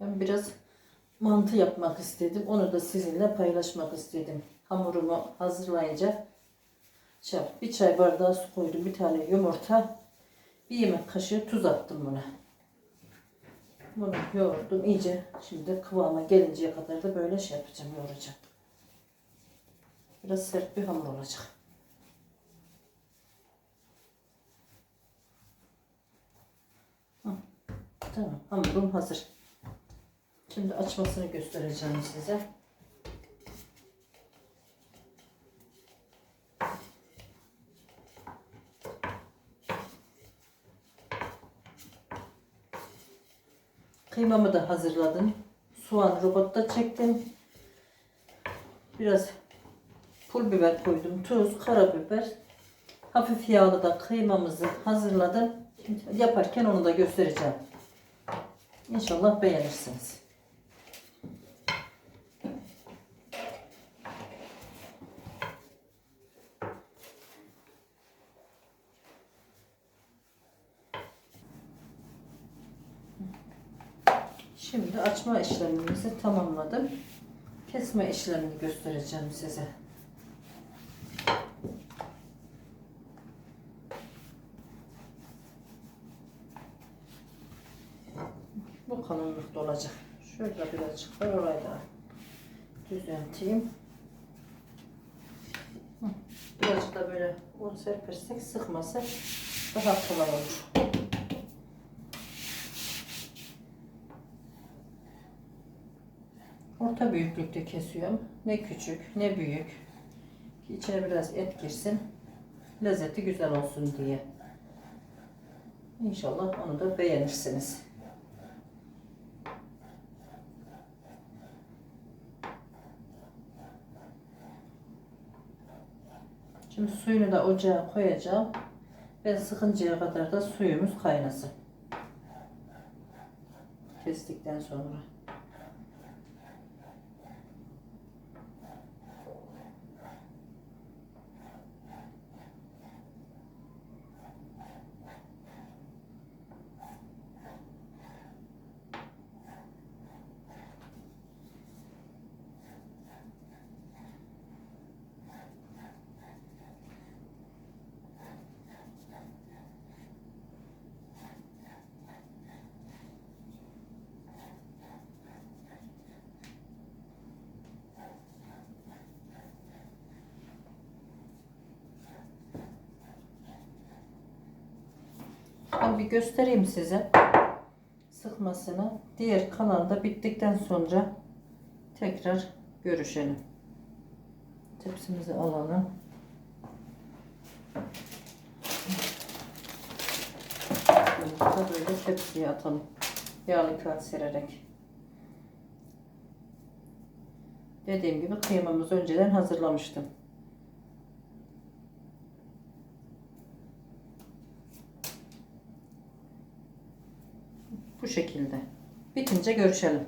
Ben biraz mantı yapmak istedim. Onu da sizinle paylaşmak istedim. Hamurumu hazırlayınca şey bir çay bardağı su koydum. Bir tane yumurta. Bir yemek kaşığı tuz attım buna. Bunu yoğurdum iyice. Şimdi kıvama gelinceye kadar da böyle şey yapacağım, yoğuracağım. Biraz sert bir hamur olacak. Tamam, hamurum hazır. Şimdi açmasını göstereceğim size. Kıymamı da hazırladım. Soğan robotta çektim. Biraz pul biber koydum. Tuz, karabiber. Hafif yağlı da kıymamızı hazırladım. Yaparken onu da göstereceğim. İnşallah beğenirsiniz. Şimdi açma işlemimizi tamamladım. Kesme işlemini göstereceğim size. Bu kalınlıkta olacak. Şöyle birazcık var orayı da düzelteyim. Birazcık da böyle un serpersek sıkmasa daha kolay olur. Orta büyüklükte kesiyorum. Ne küçük ne büyük. İçine biraz et girsin. Lezzeti güzel olsun diye. İnşallah onu da beğenirsiniz. Şimdi suyunu da ocağa koyacağım. Ve sıkıncaya kadar da suyumuz kaynasın. Kestikten sonra. Ben bir göstereyim size sıkmasını. Diğer kalan da bittikten sonra tekrar görüşelim. Tepsimizi alalım. Bunu da böyle tepsiye atalım. Yağlı kağıt sererek. Dediğim gibi kıymamızı önceden hazırlamıştım. Bu şekilde. Bitince görüşelim.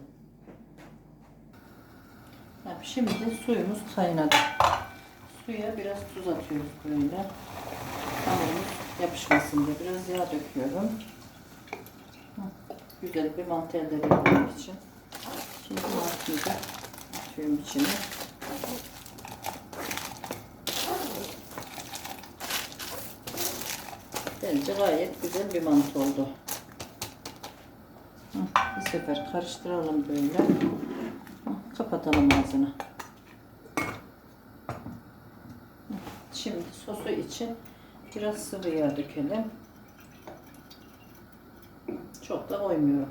Evet, Şimdi suyumuz kaynadı. Suya biraz tuz atıyoruz böyle. Hamurumuz yapışmasın diye biraz yağ döküyorum. Güzel bir mantı elde edebilmek için. Şimdi mantıyı da atıyorum içine. Bence gayet güzel bir mantı oldu. Hı, Bir sefer karıştıralım böyle. Kapatalım ağzını. Şimdi sosu için biraz sıvı yağ dökelim. Çok da koymuyorum.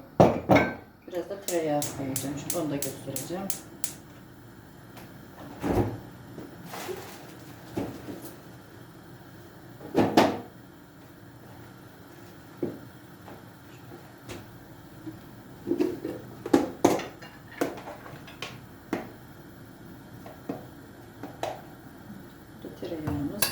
Biraz da tereyağı koyacağım. Şimdi onu da göstereceğim. Tereyağımız.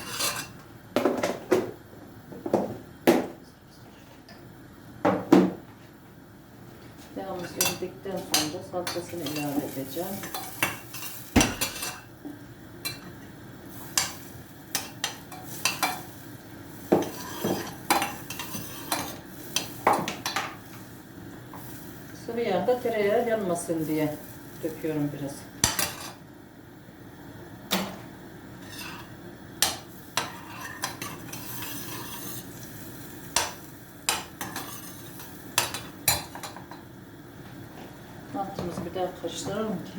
Yağımız erildikten sonra salçasını ilave edeceğim. Sıvı yağda tereyağı yanmasın diye döküyorum biraz. Mantımızı bir daha karıştıralım ki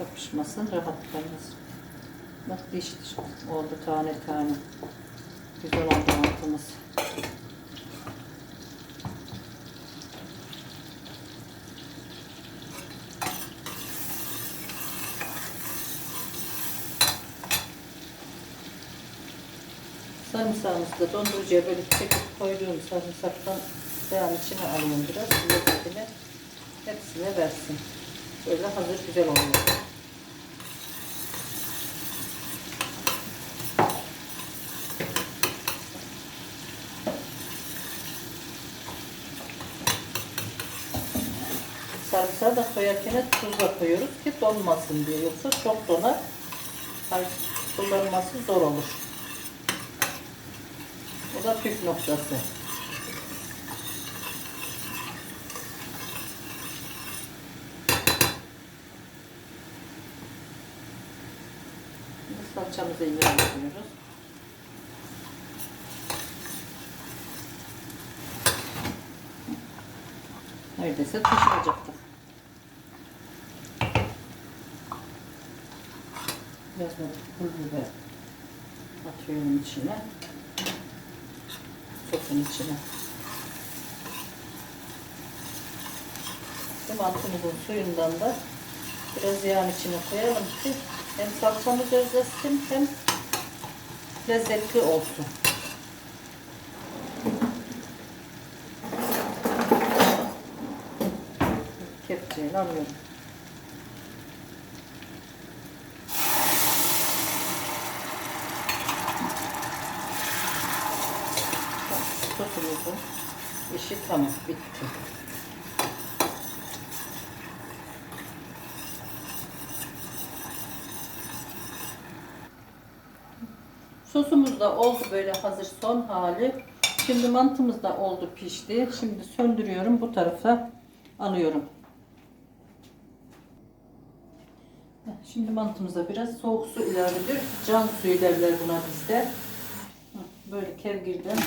yapışmasın, rahat kalmasın. Bak diş oldu tane tane. Güzel oldu mantımız. Sarımsağımızı da dondurucuya böyle çekip koyduğum sarımsaktan yağın içine alıyorum biraz. Lezzetini hepsine versin. Böyle hazır güzel oluyor. Sarımsağı da koyarken tuz da koyuyoruz ki donmasın diye. Yoksa çok donar. Hayır, kullanması zor olur. Bu da püf noktası. Salçamızı ilave ediyoruz. Neredeyse taşıracaktık. Biraz da pul biber atıyorum içine. Sosun içine. Bu mantımızın suyundan da biraz yağın içine koyalım ki hem salçamız özlesin hem lezzetli olsun. Kepçeyle alıyorum. Sosumuzun işi tamam bitti. Sosumuz da oldu böyle hazır son hali. Şimdi mantımız da oldu pişti. Şimdi söndürüyorum bu tarafa alıyorum. Şimdi mantımıza biraz soğuk su ilave ediyoruz. Can suyu derler buna bizde. Böyle kevgirden.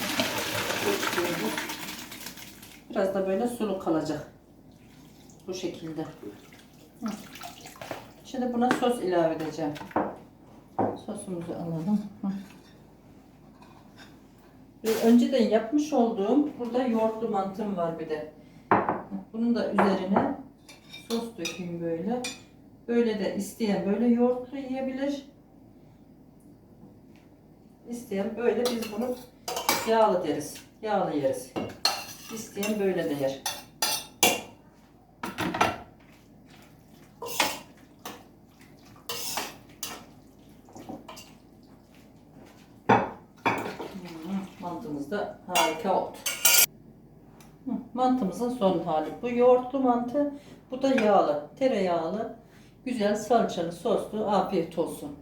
Biraz da böyle sulu kalacak. Bu şekilde. Şimdi buna sos ilave edeceğim. Sosumuzu alalım. Ve Önceden yapmış olduğum burada yoğurtlu mantım var bir de. Bunun da üzerine sos dökeyim böyle. Böyle de isteyen böyle yoğurtlu yiyebilir. İsteyen böyle biz bunu yağlı deriz. Yağlı yeriz. İsteyen böyle de yer. Mantımız da harika oldu. Mantımızın son hali. Bu yoğurtlu mantı, bu da yağlı, tereyağlı, güzel salçalı, soslu. Afiyet olsun.